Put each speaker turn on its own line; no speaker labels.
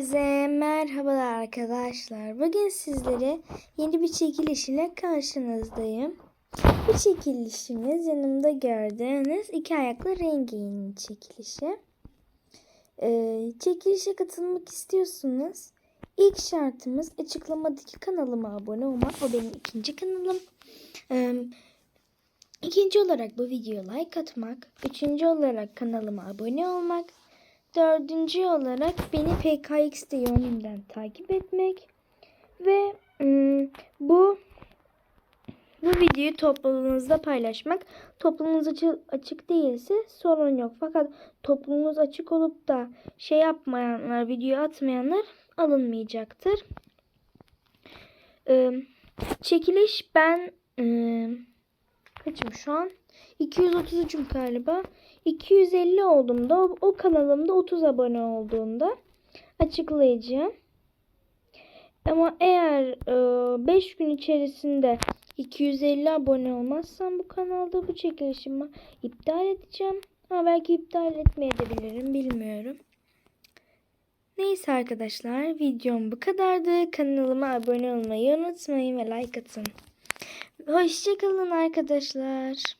Herkese merhabalar arkadaşlar. Bugün sizlere yeni bir çekiliş ile karşınızdayım. Bu çekilişimiz yanımda gördüğünüz iki ayaklı rengin çekilişi. Ee, çekilişe katılmak istiyorsunuz. İlk şartımız açıklamadaki kanalıma abone olmak. O benim ikinci kanalım. Ee, ikinci olarak bu videoya like atmak. Üçüncü olarak kanalıma abone olmak. Dördüncü olarak beni PKX'de yönünden takip etmek ve bu bu videoyu topluluğunuzda paylaşmak. Topluluğunuz açı- açık değilse sorun yok. Fakat topluluğunuz açık olup da şey yapmayanlar, video atmayanlar alınmayacaktır. Çekiliş ben kaçım şu an? 233'üm galiba. 250 olduğumda o, kanalımda 30 abone olduğunda açıklayacağım. Ama eğer 5 gün içerisinde 250 abone olmazsam bu kanalda bu çekilişimi iptal edeceğim. Ama belki iptal etmeyebilirim bilmiyorum. Neyse arkadaşlar videom bu kadardı. Kanalıma abone olmayı unutmayın ve like atın. Hoşçakalın arkadaşlar.